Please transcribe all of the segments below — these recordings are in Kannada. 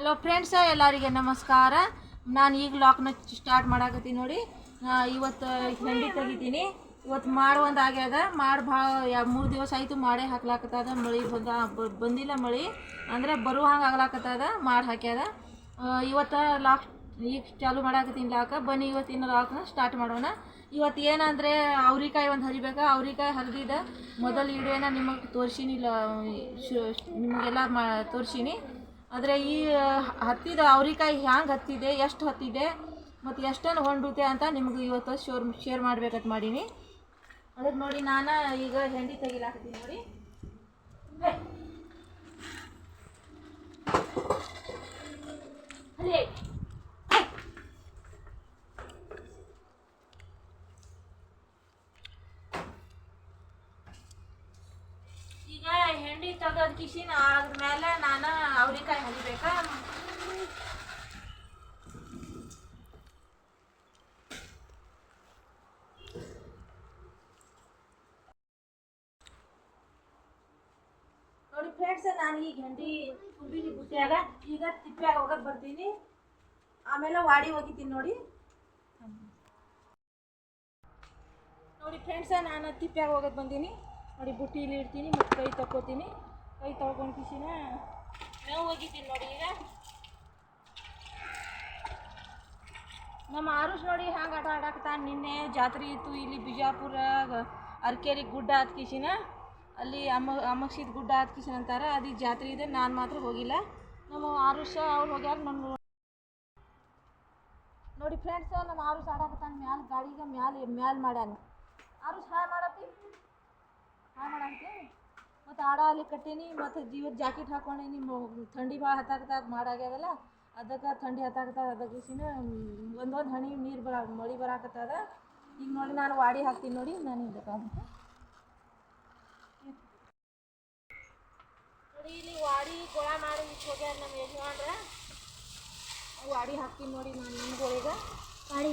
ಹಲೋ ಫ್ರೆಂಡ್ಸ ಎಲ್ಲರಿಗೆ ನಮಸ್ಕಾರ. ನಾನು ಈಗ ಲಾಕ್ನ ಸ್ಟಾರ್ಟ್ ಮಾಡಾಕತ್ತೀನಿ ನೋಡಿ. ಇವತ್ತು ಹೆಂಡಿ ತೆಗಿತೀನಿ ಇವತ್ತು ಮಾಡು ಒಂದು ಆಗ್ಯದ. ಮಾಡಿ ಭಾಳ ಮೂರು ದಿವಸ ಆಯಿತು ಮಾಡೇ ಹಾಕ್ಲಾಕತ್ತದ. ಮಳೆ ಬಂದ ಬಂದಿಲ್ಲ ಮಳೆ. ಅಂದರೆ ಬರುವ ಹಂಗೆ ಆಗ್ಲಾಕತ್ತದ, ಮಾಡಿ ಹಾಕ್ಯದ. ಇವತ್ತು ಲಾಕ್ ಈಗ ಚಾಲು ಮಾಡಾಕತ್ತೀನಿ ಲಾಕ ಬನ್ನಿ ಇವತ್ತಿನ ಲಾಕ್ನ ಸ್ಟಾರ್ಟ್ ಮಾಡೋಣ. ಇವತ್ತು ಏನಂದರೆ ಅವ್ರಿಕಾಯಿ ಒಂದು ಹರಿಬೇಕಾ? ಅವ್ರಿಕಾಯಿ ಹರಿದಿದ್ದ ಮೊದಲು ಇಡುವೆನ ನಿಮಗೆ ತೋರಿಸೀನಿ ನಿಮಗೆಲ್ಲ ಮಾ, ತೋರಿಸೀನಿ. ಆದರೆ ಈ ಹತ್ತಿದ ಅವ್ರಿಕಾಯಿ ಹ್ಯಾಂಗೆ ಹತ್ತಿದೆ, ಎಷ್ಟು ಹತ್ತಿದೆ, ಮತ್ತು ಎಷ್ಟನ್ನು ಹೊಂಡುತ್ತೆ ಅಂತ ನಿಮ್ಗೆ ಇವತ್ತು ಶೋರ್, ಶೇರ್ ಮಾಡ್ಬೇಕಂತ ಮಾಡೀನಿ ಅದಕ್ಕೆ ನೋಡಿ ನಾನು ಈಗ ಹೆಂಡಿ ತೆಗಿಲಾಕತ್ತೀನಿ ನೋಡಿ. ಅಲ್ಲೇ. ಹೇ. ಈಗ ಹೆಂಡಿ ತೆಗೆದ ಕಿಶಿನ ಆದ್ಮೇಲೆ ನಾನು ಅವ್ರಿಕಾಯಿ ಹರಿಬೇಕಾ ನೋಡಿ ಫ್ರೆಂಡ್ಸ್ ನಾನು ಈಗ ಹೆಂಡಿ ತುಂಬಿನಿ ಬುಟ್ಟಿಯಾಗ ಈಗ ತಿಪ್ಪ್ಯಾಗ ಹೋಗಕ್ಕೆ ಬರ್ತೀನಿ. ಆಮೇಲೆ ವಾಡಿ ಹೋಗಿತೀನಿ ನೋಡಿ. ನೋಡಿ ಫ್ರೆಂಡ್ಸ ನಾನು ತಿಪ್ಪ್ಯಾಗ ಹೋಗಕ್ಕೆ ಬಂದೀನಿ. ನೋಡಿ, ಬುಟ್ಟಿಲಿ ಇಡ್ತೀನಿ ಮತ್ತು ಕೈ ತಕ್ಕೋತೀನಿ. ಕೈ ತಗೊಂಡು ಕಿಸಿನ ನಾವು ಹೋಗಿದ್ದೀನಿ ನೋಡಿ ಈಗ. ನಮ್ಮ ಆರುಷ್ ನೋಡಿ ಹ್ಯಾಂಗೆ ಆಟ ಆಡಾಕತ್ತಾನ ನಿನ್ನೆ. ಜಾತ್ರೆ ಇತ್ತು ಇಲ್ಲಿ ಬಿಜಾಪುರ, ಅರ್ಕೇರಿ ಗುಡ್ಡ ಹತ್ ಕಿಸಿನ ಅಲ್ಲಿ ಅಮ್ಮ ಅಮಕ್ಷಿದ ಗುಡ್ಡ ಹತ್ ಕಿಸಿನ ಅಂತಾರೆ. ಅದು ಜಾತ್ರೆ ಇದೆ, ನಾನು ಮಾತ್ರ ಹೋಗಿಲ್ಲ. ನಮ್ಮ ಆರುಷ ಅವ್ರು ಹೋಗ್ಯಾರ ನಮ್ಮ ನೋಡಿ ಫ್ರೆಂಡ್ಸ್ ನಮ್ಮ ಆರುಷ್ ಆಡಾಕತ್ತಾನ ಮ್ಯಾಲ, ಗಾಡಿಗೆ ಮ್ಯಾಲ ಮ್ಯಾಲ ಮಾಡ್ಯಾನ. ಆರುಷ್ ಹಾಯ್ ಹಾಯ್ ಮಾಡಂತೆ ಮತ್ತು ಆಡ ಅಲ್ಲಿ ಕಟ್ಟೀನಿ ಮತ್ತು ಜೀವದ ಜಾಕೆಟ್ ಹಾಕೊಂಡೀನಿ ಥಂಡಿ ಭಾಳ ಹತ್ತಾಕತ್ತ ಮಾಡಾಗ್ಯದಲ್ಲ ಅದಕ್ಕೆ ಥಂಡಿ ಹತ್ತಾಕತ್ತ ಅದಕ್ಕೆ ಒಂದೊಂದು ಹನಿ ನೀರು ಬರ ಮಳೆ ಬರಾಕತ್ತದ. ಈಗ ನೋಡಿ ನಾನು ವಾಡಿ ಹಾಕ್ತೀನಿ ನೋಡಿ ನಾನು ಇದಕ್ಕೆ ನೋಡಿ ಇಲ್ಲಿ ವಾಡಿ ಕೊಳ ಮಾಡಿ ಹೋಗ್ಯಾರ ನಮ್ಮ ಯಜಮಾನ್ರ. ವಾಡಿ ಹಾಕ್ತೀನಿ ನೋಡಿ ನಾನು ನಿಮ್ಗಳಿಗೆ. ವಾಡಿ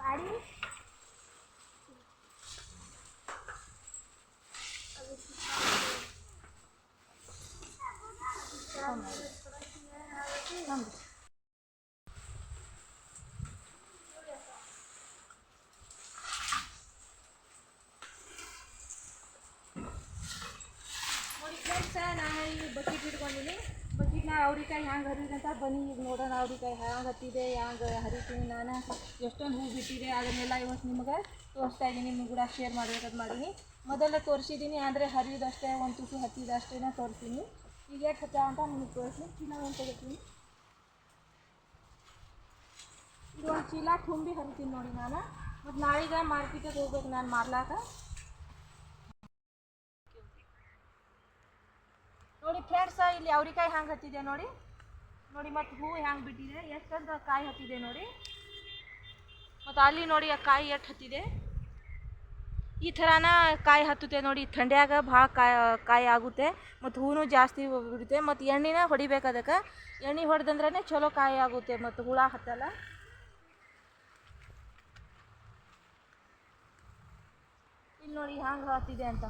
ವಾಡಿ ಫ್ರೆಂಡ್ಸ್ ನಾನು ಈಗ ಬಕೆಟ್ ಇಟ್ಕೊಂಡಿನಿ. ಬಕೆಟ್ನ ಅವ್ರಿಕಾಯಿ ಹ್ಯಾಂಗೆ ಹರಿದಂತ ಬನ್ನಿ. ಈಗ ನೋಡೋಣ ಅವ್ರಿಕಾಯಿ ಹ್ಯಾಂಗೆ ಹತ್ತಿದೆ, ಹ್ಯಾಂಗೆ ಹರಿತೀನಿ ನಾನು. ಎಷ್ಟೊಂದು ಹೂ ಬಿಟ್ಟಿದೆ, ಅದನ್ನೆಲ್ಲ ಇವತ್ತು ನಿಮ್ಗೆ ತೋರಿಸ್ತಾ ಇದ್ದೀನಿ. ನಿಮ್ಗೆ ಕೂಡ ಶೇರ್ ಮಾಡ್ಬೇಕಂತ ಮಾಡೀನಿ. ಮೊದಲೇ ತೋರಿಸಿದ್ದೀನಿ ಅಂದರೆ ಹರಿಯೋದಷ್ಟೇ, ಒಂದು ತುಸು ಹತ್ತಿದಷ್ಟೇ ತೋರಿಸ್ತೀನಿ ಈಗ ಯಾಕೆ ಹತ್ತ ಅಂತ ನಿಮಗೆ ತೋರಿಸ್ತೀನಿ ಚೀಲ ಒಂದು ತೆಗಿತೀನಿ ಇದು ಒಂದು ಚೀಲ ತುಂಬಿ ಹರಿತೀನಿ ನೋಡಿ ನಾನು. ಮತ್ತು ನಾಳೆಗೆ ಮಾರ್ಕೆಟಿಗೆ ಹೋಗ್ಬೇಕು ನಾನು ಮಾರ್ಲಾಕ. ನೋಡಿ ಫ್ರೆಂಡ್ಸ್ ಇಲ್ಲಿ ಅವ್ರಿಕಾಯಿ ಹ್ಯಾಂಗೆ ಹತ್ತಿದೆ ನೋಡಿ. ನೋಡಿ ಮತ್ತು ಹೂ ಹ್ಯಾಂಗೆ ಬಿಟ್ಟಿದೆ. ಎಷ್ಟಂತ ಕಾಯಿ ಹತ್ತಿದೆ ನೋಡಿ. ಮತ್ತು ಅಲ್ಲಿ ನೋಡಿ ಆ ಕಾಯಿ ಎಷ್ಟು ಹತ್ತಿದೆ. ಈ ಥರನ ಕಾಯಿ ಹತ್ತುತ್ತೆ ನೋಡಿ. ಥಂಡ್ಯಾಗ ಭಾಳ ಕಾಯಿ ಕಾಯಿ ಆಗುತ್ತೆ. ಮತ್ತು ಹೂನು ಜಾಸ್ತಿ ಬಿಡುತ್ತೆ. ಮತ್ತು ಎಣ್ಣೆನ ಹೊಡಿಬೇಕು ಅದಕ್ಕೆ. ಎಣ್ಣೆ ಹೊಡೆದಂದ್ರೆ ಚಲೋ ಕಾಯಿ ಆಗುತ್ತೆ. ಮತ್ತು ಹುಳ ಹತ್ತಲ್ಲ. ಇಲ್ಲಿ ನೋಡಿ ಹ್ಯಾಂಗೆ ಹತ್ತಿದೆ ಅಂತ.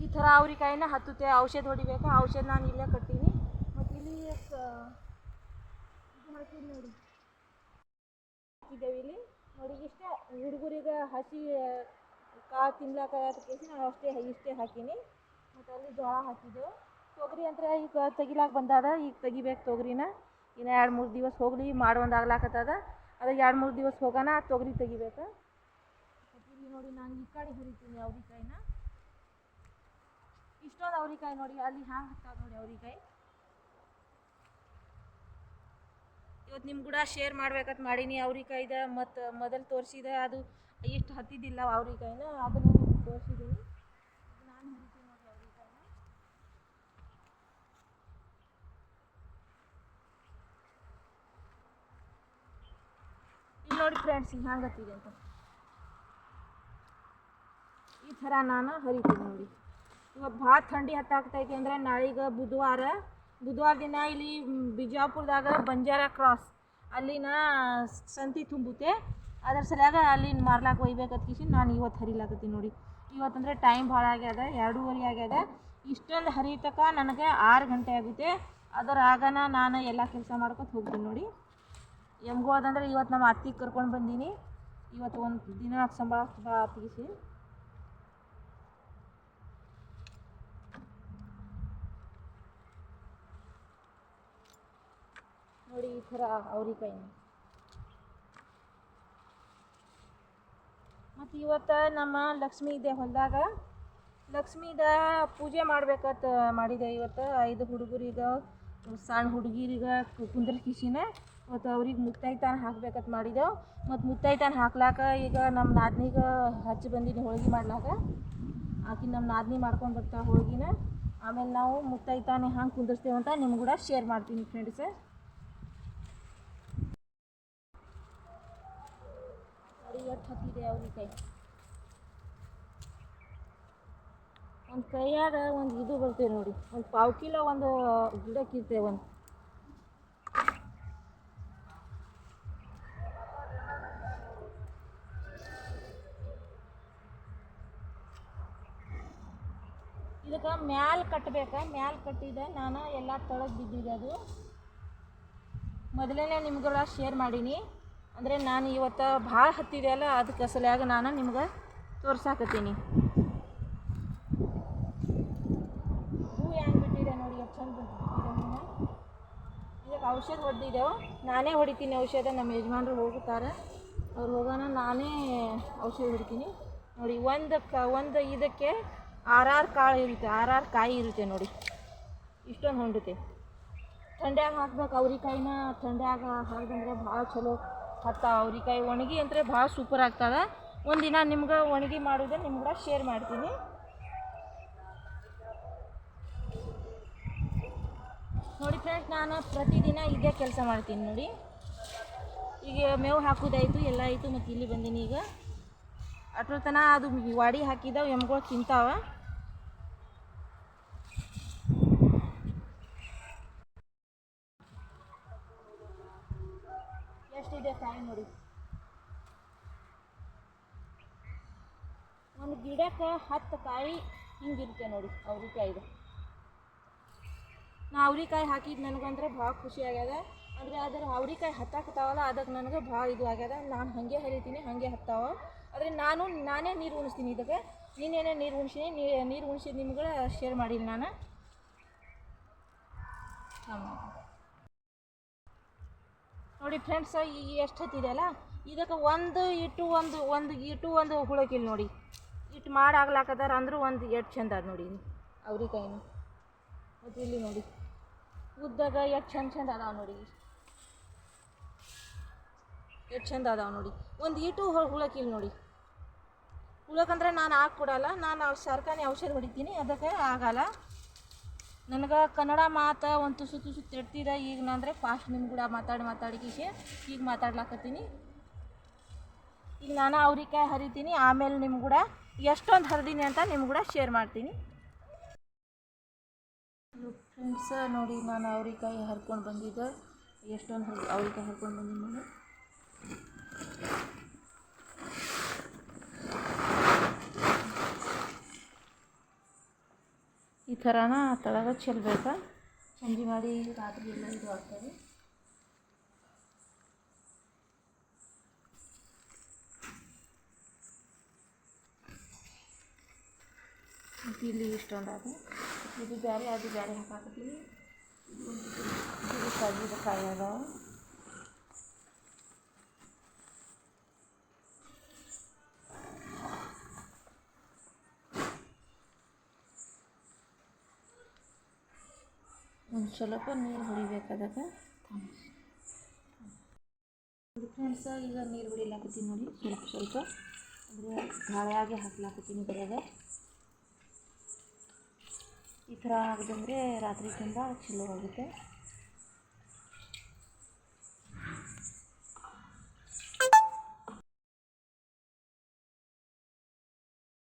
ಈ ಥರ ಅವ್ರಿಕಾಯಿನ ಹತ್ತುತ್ತೆ, ಔಷಧ ಹೊಡಿಬೇಕಾ? ಔಷಧ ನಾನು ಇಲ್ಲೇ ಕಟ್ಟೀನಿ. ಮತ್ತು ಇಲ್ಲಿ ಕ- ಇದು ಹಾಕಿದ್ ನೋಡಿ. ಹಾಕಿದ್ದೇವೆ ಇಲ್ಲಿ. ನೋಡಿ, ಇಷ್ಟೇ ಹುಡುಗರಿಗೆ ಹಸಿ ಕಾ ತಿನ್ಲಾಕ ಕೇಸಿ ನಾನು ಅಷ್ಟೇ, ಇಷ್ಟೇ ಹಾಕೀನಿ. ಮತ್ತು ಅಲ್ಲಿ ಜೋಳ ಹಾಕಿದ್ದೆವು ತೊಗರಿ ಅಂತ ಈಗ ತೆಗಿಲಾಕ ಬಂದಾದ, ಈಗ ತೆಗಿಬೇಕು ತೊಗರಿನ. ಇನ್ನು ಎರಡು ಮೂರು ದಿವಸ ಹೋಗಲಿ ಮಾಡೋಂದು ಆಗ್ಲಾಕತ್ತದ. ಅದಕ್ಕೆ ಎರಡು ಮೂರು ದಿವಸ ಹೋಗೋಣ, ತೊಗರಿ ತೆಗಿಬೇಕು. ನೋಡಿ, ನಾನು ಈ ಕಡೆ ಹುರಿತೀನಿ ಅವ್ರಿಕಾಯಿನ ಇಷ್ಟೊಂದು ಅವ್ರಿಕಾಯಿ ನೋಡಿ, ಅಲ್ಲಿ ಹ್ಯಾಂಗೆ ಹತ್ತಾವ ನೋಡಿ ಅವ್ರಿಕಾಯಿ. ಇವತ್ತು ನಿಮ್ಮ ಕೂಡ ಶೇರ್ ಮಾಡ್ಬೇಕಂತ ಮಾಡೀನಿ ಅವ್ರಿಕಾಯ್ದ ಮತ್ತು ಮೊದಲು ತೋರಿಸಿದ ಅದು ಎಷ್ಟು ಹತ್ತಿದ್ದಿಲ್ಲ ಅವ್ರಿಕಾಯಿನ, ಅದನ್ನ ನಿಮ್ಗೆ ತೋರಿಸಿದ್ದೀನಿ ನಾನು ನೋಡಿ ಅವ್ರಿಕಾಯಿನ. ಇಲ್ಲಿ ನೋಡಿ ಫ್ರೆಂಡ್ಸ್ ಹತ್ತಿದೆ ಅಂತ. ಈ ಥರ ನಾನು ಹರಿತೀನಿ ನೋಡಿ. ಇವತ್ತು ಭಾಳ ಥಂಡಿ ಹತ್ತಾಗ್ತೈತಿ ಅಂದರೆ ನಾಳೆಗೆ ಬುಧವಾರ. ಬುಧವಾರ ದಿನ ಇಲ್ಲಿ ಬಿಜಾಪುರದಾಗ ಬಂಜಾರ ಕ್ರಾಸ್. ಅಲ್ಲಿನ ಸಂತಿ ತುಂಬುತ್ತೆ. ಅದರ ಸಲುವಾಗ ಅಲ್ಲಿ ಮಾರ್ಲಾಕ ಒಯ್ಬೇಕತ್ಕಿಸಿ ನಾನು ಇವತ್ತು ಹರಿಲಾಕತ್ತೀನಿ ನೋಡಿ. ಇವತ್ತಂದರೆ ಟೈಮ್ ಭಾಳ ಆಗ್ಯದ, ಎರಡೂವರೆ ಆಗ್ಯದ. ಇಷ್ಟೊಂದು ಹರಿತಕ ನನಗೆ ಆರು ಗಂಟೆ ಆಗುತ್ತೆ. ಅದರ ಆಗನ ನಾನು ಎಲ್ಲ ಕೆಲಸ ಮಾಡ್ಕೊತ ಹೋಗ್ತೀನಿ ನೋಡಿ. ಹೆಂಗೋ ಅದಂದ್ರೆ ಇವತ್ತು ನಮ್ಮ ಅತ್ತಿಗೆ ಕರ್ಕೊಂಡು ಬಂದೀನಿ. ಇವತ್ತು ಒಂದು ದಿನ ಸಂಬಳ ಭಾಳ ತೆಗಿಸಿ ನೋಡಿ ಈ ಥರ ಅವ್ರಿಕಾಯಿ ಮತ್ತು ಇವತ್ತು ನಮ್ಮ ಲಕ್ಷ್ಮೀ ಇದೆ ಹೊಲದಾಗ. ಲಕ್ಷ್ಮೀದ ಪೂಜೆ ಮಾಡ್ಬೇಕಂತ ಮಾಡಿದೆ ಇವತ್ತು. ಐದು ಹುಡುಗರಿಗೆ, ಸಣ್ಣ ಹುಡುಗಿರಿಗೆ ಕುಂದ್ರ ಕಿಶಿನ. ಮತ್ತು ಅವ್ರಿಗೆ ಮುತ್ತೈತಾನ ಹಾಕ್ಬೇಕಂತ ಮಾಡಿದೆವು ಮತ್ತು ಮುತ್ತೈತಾನ ಹಾಕ್ಲಾಕ ಈಗ ನಮ್ಮ ನಾದ್ನಿಗೆ ಹಚ್ಚಿ ಬಂದಿನಿ ಹೋಳಿಗೆ ಮಾಡ್ಲಾಕ. ಆಕಿ ನಮ್ಮ ನಾದ್ನಿ ಮಾಡ್ಕೊಂಡು ಬರ್ತಾ ಹೋಳ್ಗಿನ. ಆಮೇಲೆ ನಾವು ಮುತ್ತೈತಾನೆ ಹಂಗೆ ಕುಂದಿರ್ತೇವೆ ಅಂತ ನಿಮ್ಗೆ ಕೂಡ ಶೇರ್ ಮಾಡ್ತೀನಿ ಫ್ರೆಂಡ್ಸ್ ನೋಡಿ ಎಷ್ಟು ಹತ್ತಿದೆ ಕೈ ಒಂದು ಕೈಯಾಗ ಒಂದು ಇದು ಬರ್ತೇವೆ ನೋಡಿ. ಒಂದು ಪಾವು ಕಿಲೋ ಒಂದು ಗಿಡಕ್ಕಿರ್ತೇವೆ ಒಂದು. ಇದಕ್ಕೆ ಮ್ಯಾಲ ಕಟ್ಟಬೇಕು ಮ್ಯಾಲ ಕಟ್ಟಿದೆ ನಾನು ಎಲ್ಲ ತೊಳಗೆ ಬಿದ್ದಿದೆ ಅದು. ಮೊದಲನೇ ನಿಮ್ಗೆಲ್ಲ ಶೇರ್ ಮಾಡೀನಿ. ಅಂದರೆ ನಾನು ಇವತ್ತು ಭಾಳ ಹತ್ತಿದೆ ಅಲ್ಲ, ಅದಕ್ಕೆ ಸಲಿಯಾಗ ನಾನು ನಿಮ್ಗೆ ತೋರ್ಸಾಕತ್ತೀನಿ. ಹೂ ಹೆಂಗೆ ಬಿಟ್ಟಿದೆ ನೋಡಿ ಎಷ್ಟು ಚಂದ ಇದಕ್ಕೆ ಔಷಧ ಹೊಡೆದಿದ್ದೆವು ನಾನೇ ಹೊಡಿತೀನಿ ಔಷಧ, ನಮ್ಮ ಯಜಮಾನರು ಹೋಗುತ್ತಾರೆ ಅವ್ರು ಹೋಗೋಣ, ನಾನೇ ಔಷಧ ಹೊಡಿತೀನಿ. ನೋಡಿ, ಒಂದು ಕ, ಒಂದು ಇದಕ್ಕೆ ಆರಾರು ಕಾಳು ಇರುತ್ತೆ, ಆರಾರು ಕಾಯಿ ಇರುತ್ತೆ ನೋಡಿ. ಇಷ್ಟೊಂದು ಹೊಂಡುತ್ತೆ. ಥಂಡ್ಯಾಗ ಹಾಕ್ಬೇಕು ಅವ್ರಿಕಾಯಿನ ಥಂಡ್ಯಾಗ ಹಾಕಿದ್ರೆ ಭಾಳ ಚಲೋ. ಹತ್ತ ಅವ್ರಿಕಾಯಿ ಒಣಗಿ ಅಂದರೆ ಭಾಳ ಸೂಪರ್ ಆಗ್ತದೆ. ಒಂದಿನ ನಿಮ್ಗೆ ಒಣಗಿ ಮಾಡೋದು ನಿಮ್ಗೆ ಶೇರ್ ಮಾಡ್ತೀನಿ. ನೋಡಿ ಫ್ರೆಂಡ್ಸ್ ನಾನು ಪ್ರತಿದಿನ ಇದೇ ಕೆಲಸ ಮಾಡ್ತೀನಿ ನೋಡಿ. ಈಗ ಮೇವು ಹಾಕೋದಾಯಿತು, ಎಲ್ಲ ಆಯಿತು ಮತ್ತು ಇಲ್ಲಿ ಬಂದೀನಿ ಈಗ. ಅಟ್ರ ತನ ಅದು ವಾಡಿ ಹಾಕಿದ್ದಾವೆ ಎಮ್ಗಳು ತಿಂತಾವ. ಎಷ್ಟಿದೆ ಕಾಯಿ ನೋಡಿ. ಒಂದು ಗಿಡಕ್ಕೆ ಹತ್ತು ಕಾಯಿ ಹಿಂಗಿರುತ್ತೆ ನೋಡಿ ಅವ್ರಿಕಾಯಿದು ನಾ ಅವ್ರಿಕಾಯಿ ಹಾಕಿದ್ದು ನನಗಂದ್ರೆ ಭಾಳ ಖುಷಿ ಆಗ್ಯದ. ಅಂದರೆ ಅದರ ಅವ್ರಿಕಾಯಿ ಹತ್ತಾಕತ್ತಾವಲ್ಲ ಅದಕ್ಕೆ ನನಗೆ ಭಾಳ ಇದು ಆಗ್ಯದ. ನಾನು ಹಾಗೆ ಹರಿತೀನಿ, ಹಾಗೆ ಹತ್ತಾವ. ಆದರೆ ನಾನು, ನಾನೇ ನೀರು ಉಣಿಸ್ತೀನಿ ಇದಕ್ಕೆ. ನೀನೇನೇ ನೀರು ಉಣಿಸಿನಿ ನೀರು ಉಣಿಸಿದ ನಿಮ್ಗೆ ಶೇರ್ ಮಾಡಿಲ್ಲ ನಾನು. ನೋಡಿ ಫ್ರೆಂಡ್ಸ್ ಈ ಎಷ್ಟು ಹತ್ತಿದೆಯಲ್ಲ ಇದಕ್ಕೆ ಒಂದು ಇಟ್ಟು ಒಂದು ಒಂದು ಇಟ್ಟು ಒಂದು ಹುಳಕಿಲ್ಲ ನೋಡಿ. ಇಟ್ಟು ಮಾಡಾಗ್ಲಾಕದಾರ ಅಂದರೂ ಒಂದು ಎಷ್ಟು ಚಂದ ಅದ ನೋಡಿ ಅವ್ರಿಕಾಯಿನ ಮತ್ತು ಇಲ್ಲಿ ನೋಡಿ. ಉದ್ದಾಗ ಎಷ್ಟು ಚಂದ ಚಂದ ಅದಾವ ನೋಡಿ. ಎಷ್ಟು ಚಂದ ಅದಾವ ನೋಡಿ. ಒಂದು ಇಟು ಹುಳಕಿಲ್ಲ ನೋಡಿ. ಹುಳಕಂದ್ರೆ ನಾನು ಹಾಕ್ಕೊಡಲ್ಲ ನಾನು ಸರ್ಕಾರಿ ಔಷಧಿ ಹೊಡಿತೀನಿ, ಅದಕ್ಕೆ ಆಗಲ್ಲ. ನನಗೆ ಕನ್ನಡ ಮಾತು ಒಂದು ತುಸು ತುಸು ತೆಡ್ತಿದೆ ಈಗ ನಂದ್ರೆ ಫಾಸ್ಟ್ ನಿಮ್ಮ ಕೂಡ ಮಾತಾಡಿ ಮಾತಾಡಿ ಈಗ ಮಾತಾಡ್ಲಾಕತ್ತೀನಿ. ಈಗ ನಾನು ಅವ್ರಿಕಾಯಿ ಹರಿತೀನಿ. ಆಮೇಲೆ ನಿಮ್ಮ ಕೂಡ ಎಷ್ಟೊಂದು ಹರಿದೀನಿ ಅಂತ ನಿಮ್ಮ ಕೂಡ ಶೇರ್ ಮಾಡ್ತೀನಿ. ಫ್ರೆಂಡ್ಸ ನೋಡಿ ನಾನು ಅವ್ರಿಕಾಯಿ ಹರ್ಕೊಂಡು ಬಂದಿದ್ದೆ. ಎಷ್ಟೊಂದು ಹರಿ ಅವ್ರಿಕಾಯಿ ಹರ್ಕೊಂಡು ಬಂದಿದ್ದೀನಿ ನೋಡಿ. ಈ ಥರನ ತಳಗ ಚೆಲ್ಬೇಕಾ ಸಂಜೆ ಮಾಡಿ ರಾತ್ರಿ ಎಲ್ಲ ಇದು ಆಗ್ತದೆ ಮತ್ತು ಇಲ್ಲಿ ಇಷ್ಟೊಂದು ಅದು ಇದು ಬೇರೆ ಅದು ಬೇರೆ ಹಾಕಾಕತ್ತೀವಿ ಇದು ಕಜ್ಜಿದ ಕಾಯಿ ಅದಾವ ಒಂದು ಸ್ವಲ್ಪ ನೀರು ಹೊಡಿಬೇಕು ಅದಕ್ಕೆ ಫ್ರೆಂಡ್ಸ, ಈಗ ನೀರು ಹೊಡಿಲಾಕತ್ತೀನಿ ನೋಡಿ. ಸ್ವಲ್ಪ ಸ್ವಲ್ಪ. ಅಂದರೆ ಗಾಳಿಯಾಗೆ ಹಾಕ್ಲಾಕತ್ತೀನಿ ಬರೆಯಾಗ ಈ ಥರ ಆಗದಂದರೆ ರಾತ್ರಿ ತುಂಬ ಚಲೋ ಆಗುತ್ತೆ.